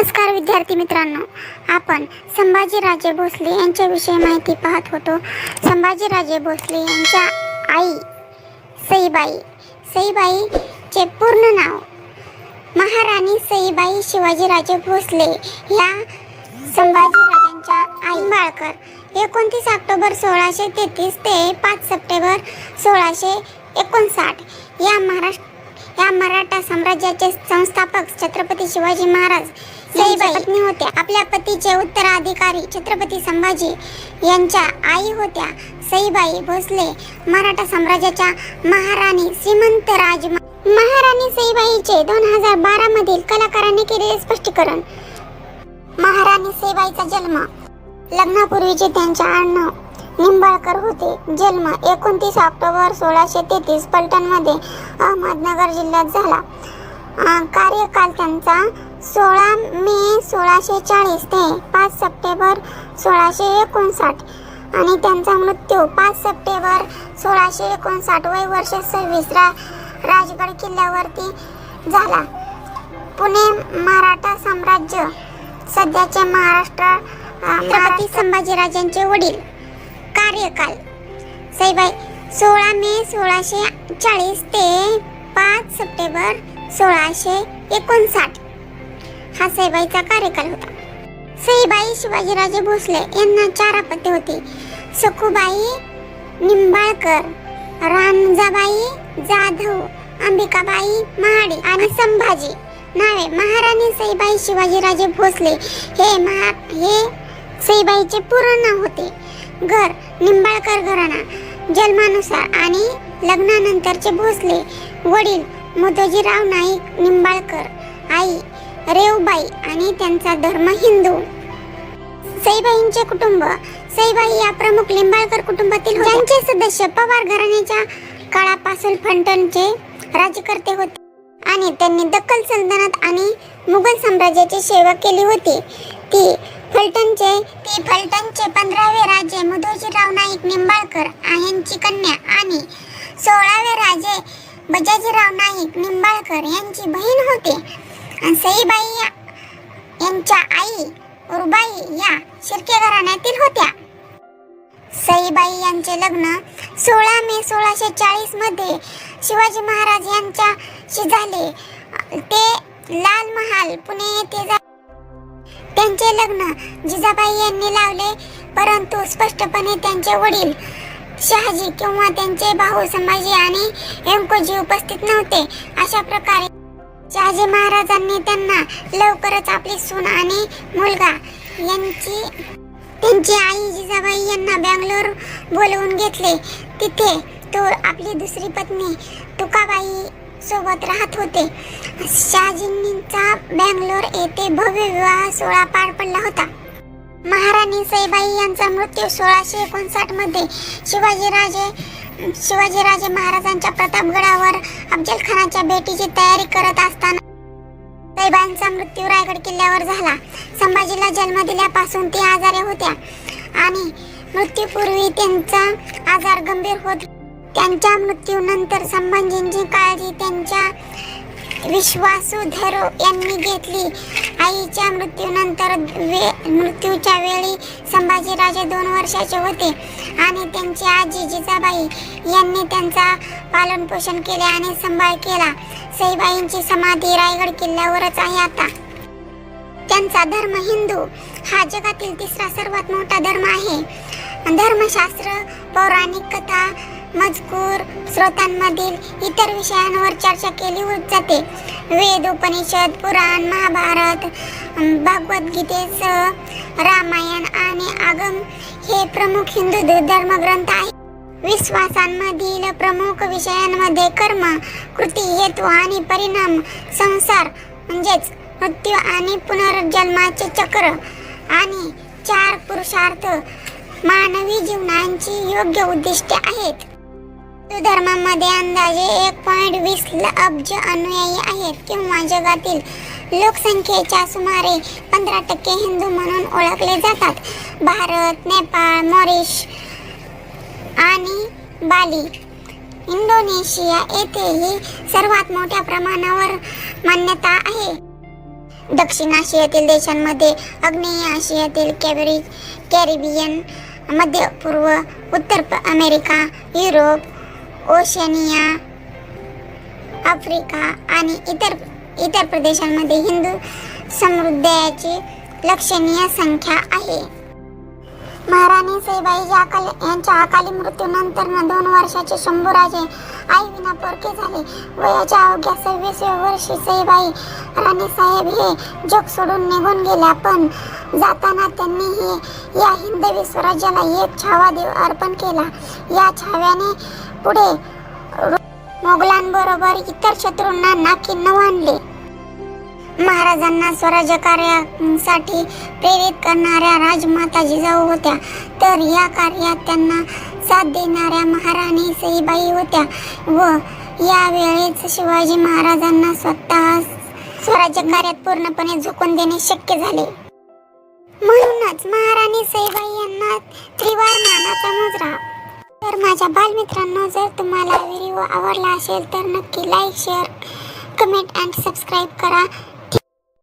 नमस्कार विद्यार्थी मित्रांनो. आपण संभाजीराजे भोसले यांच्याविषयी माहिती पाहत होतो. संभाजीराजे भोसले यांच्या आई सईबाई. सईबाईचे पूर्ण नाव महाराणी सईबाई शिवाजीराजे भोसले या संभाजीराजांच्या आई बाळकर. एकोणतीस ऑक्टोबर सोळाशे तेहतीस ते पाच सप्टेंबर सोळाशे एकोणसाठ या महाराष्ट्र या मराठा साम्राज्याचे संस्थापक छत्रपती शिवाजी महाराज सईबाई पत्नी होत्या. आपल्या पतीचे उत्तराधिकारी छत्रपती संभाजी यांच्या आई होत्या सईबाई भोसले. मराठा साम्राज्याच्या महाराणी श्रीमंत राज महाराणी सईबाईचे दोन हजार बारा मधील कलाकारांनी केलेले स्पष्टीकरण. महाराणी सईबाईचा जन्म लग्नापूर्वीचे त्यांचे आडनाव निंबाळकर होते. जन्म एकोणतीस ऑक्टोबर सोळाशे तेहतीस पलटणमध्ये अहमदनगर जिल्ह्यात झाला. कार्यकाल त्यांचा सोळा मे सोळाशे चाळीस ते पाच सप्टेंबर सोळाशे एकोणसाठ आणि त्यांचा मृत्यू पाच सप्टेंबर सोळाशे एकोणसाठ वय वर्ष सव्वीस रा राजगड किल्ल्यावरती झाला. पुणे मराठा साम्राज्य सध्याचे महाराष्ट्र छत्रपती संभाजीराजांचे वडील. कार्यकाल सईबाई सोळा मे सोळाशे चाळीस ते पाच सप्टेंबर सोळाशे एकोणसाठ हा सईबाईचा कार्यकाल होता. सईबाई शिवाजीराजे भोसले यांना चार अपत्य होती. सखुबाई निंबाळकर रांजाबाई जाधव अंबिकाबाई महाडे आणि संभाजी नावे महाराणी सईबाई शिवाजीराजे भोसले हे महा हे सईबाईचे पूर्ण नाव होते. घर निंबाळकर घराणा. जन्मानुसार आणि लग्नानंतरचे भोसले वडील मोदोजीराव नाईक निंबाळकर आई रेवबाई आणि त्यांचा धर्म हिंदू. सईबाईंचे कुटुंब. सईबाई या प्रमुख लिंबाळकर कुटुंबातील होत्या. ज्यांचे सदस्य पवार घराण्याच्या काळापासून फलटणचे राज्यकर्ते होते आणि त्यांनी दक्कल सल्तनत आणि मुघल साम्राज्याची सेवा केली होती. ती फलटणचे ते फलटणचे पंधरावे राजे मधुजीराव नाईक निंबाळकर यांची कन्या आणि सोळावे राजे बजाजीराव नाईक निंबाळकर यांची बहीण होते. सईबाई या- यांच्या आई रुबाई या शिर्के घराण्यातील होत्या. सईबाई यांचे लग्न सोळा मे सोळाशे चाळीसमध्ये शिवाजी महाराज यांच्याशी झाले ते लाल महाल पुणे येथे झाले. त्यांचे लग्न जिजाबाई यांनी लावले परंतु स्पष्टपणे त्यांचे वडील शहाजी किंवा त्यांचे भाऊ संभाजी आणि हेमकोजी उपस्थित नव्हते. अशा प्रकारे शहाजी महाराजांनी त्यांना लवकरच आपली सून आणि मुलगा यांची त्यांची आई जिजाबाई यांना बँगलोर बोलवून घेतले. तिथे तो आपली दुसरी पत्नी तुकाबाई सोबत राहत होते. शहाजींचा बँगलोर येथे भव्य विवाह सोहळा पार पडला होता. महाराणी सईबाई यांचा मृत्यू सोळाशे एकोणसाठमध्ये शिवाजीराजे शिवाजीराजे महाराजांच्या प्रतापगडावर अफजल खानाच्या भेटीची तयारी करत असताना सईबाईंचा मृत्यू रायगड किल्ल्यावर झाला. संभाजीला जन्म दिल्यापासून ते आजारी होत्या आणि मृत्यूपूर्वी त्यांचा आजार गंभीर होत त्यांच्या मृत्यूनंतर संभाजींची काळजी त्यांच्या विश्वासू धरो यांनी घेतली. आईच्या मृत्यूनंतर वे मृत्यूच्या वेळी संभाजीराजे दोन वर्षाचे होते आणि त्यांची आजी जिजाबाई यांनी त्यांचा पालनपोषण केले आणि सांभाळ केला. सईबाईंची समाधी रायगड किल्ल्यावरच आहे आता. त्यांचा धर्म हिंदू. हा जगातील तिसरा सर्वात मोठा धर्म आहे. धर्मशास्त्र पौराणिक कथा मजकूर स्रोतांमधील इतर विषयांवर चर्चा केली जाते. वेद उपनिषद पुराण महाभारत भगवद्गीतेसह रामायण आणि आगम हे प्रमुख हिंदू धर्मग्रंथ आहेत. विश्वासांमधील प्रमुख विषयांमध्ये कर्म कृती हेतू आणि परिणाम संसार म्हणजेच मृत्यू आणि पुनर्जन्माचे चक्र आणि चार पुरुषार्थ मानवी जीवनांची योग्य उद्दिष्टे आहेत. हिंदू धर्मामध्ये अंदाजे एक पॉईंट वीस अब्ज अनुयायी आहेत किंवा जगातील लोकसंख्येच्या सुमारे पंधरा टक्के हिंदू म्हणून ओळखले जातात. भारत नेपाळ मॉरिश आणि बाली. इंडोनेशिया येथेही सर्वात मोठ्या प्रमाणावर मान्यता आहे. दक्षिण आशियातील देशांमध्ये आग्नेय आशियातील कॅबरी कॅरिबियन मध्य पूर्व उत्तर अमेरिका युरोप ओशनिया आफ्रिका आणि इतर इतर प्रदेशांमध्ये हिंदू समुदायाची लक्षणीय संख्या आहे. महाराणी सईबाई अकाल यांच्या अकाली मृत्यूनंतर न दोन वर्षाचे शंभूराजे आई विना परके झाले. वयाच्या अवघ्या सव्वीसव्या वर्षी सईबाई राणीसाहेब हे जग सोडून निघून गेल्या. पण जाताना त्यांनी हे या हिंदवी स्वराज्याला एक छावा देव अर्पण केला. या छाव्याने पुढे. मोगलांबरोबर इतर शत्रूंना नाकी न आणले महाराजांना स्वराज्य कार्यासाठी प्रेरित करणाऱ्या राजमाता जिजाऊ होत्या. तर या कार्यात त्यांना साथ देणाऱ्या महाराणी सईबाई होत्या व यावेळेस शिवाजी महाराजांना स्वतः स्वराज्य कार्यात पूर्णपणे झुकून देणे शक्य झाले. म्हणूनच महाराणी माझ्या बालमित्रांनो जर तुम्हाला व्हिडिओ आवडला असेल तर नक्की like share comment and subscribe करा.